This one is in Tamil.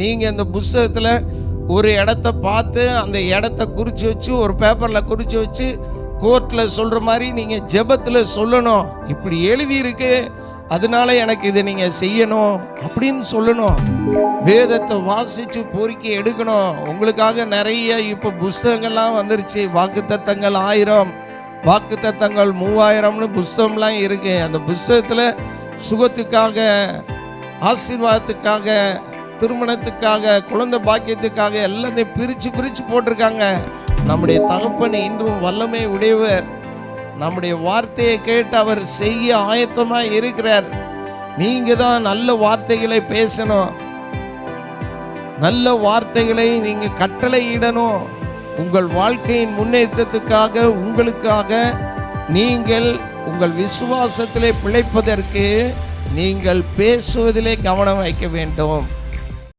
நீங்கள் இந்த புஸ்தகத்தில் ஒரு இடத்த பார்த்து அந்த இடத்த குறித்து வச்சு ஒரு பேப்பரில் குறித்து வச்சு கோர்ட்டில் சொல்கிற மாதிரி நீங்கள் ஜெபத்தில் சொல்லணும். இப்படி எழுதியிருக்கு அதனால எனக்கு இதை நீங்கள் செய்யணும் அப்படின்னு சொல்லணும். வேதத்தை வாசித்து பொறுக்கி எடுக்கணும். உங்களுக்காக நிறைய இப்போ புஸ்தகங்கள்லாம் வந்துருச்சு. வாக்குத்தத்தங்கள் ஆயிரம் வாக்குத்தத்தங்கள் மூவாயிரம்னு புஸ்தகம்லாம் இருக்குது அந்த புஸ்தகத்தில் சுகத்துக்காக ஆசீர்வாதத்துக்காக திருமணத்துக்காக குழந்தை பாக்கியத்துக்காக எல்லாத்தையும் பிரித்து பிரித்து போட்டிருக்காங்க. நம்முடைய தகப்பன் இன்றும் வல்லமை உடையவர். நம்முடைய வார்த்தையை கேட்டு அவர் செய்ய ஆயத்தமாக இருக்கிறார். நீங்கள் தான் நல்ல வார்த்தைகளை பேசணும். நல்ல வார்த்தைகளை நீங்கள் கட்டளையிடணும். உங்கள் வாழ்க்கையின் முன்னேற்றத்துக்காக உங்களுக்காக நீங்கள் உங்கள் விசுவாசத்திலே பிழைப்பதற்கு நீங்கள் பேசுவதிலே கவனம் வைக்க வேண்டும்.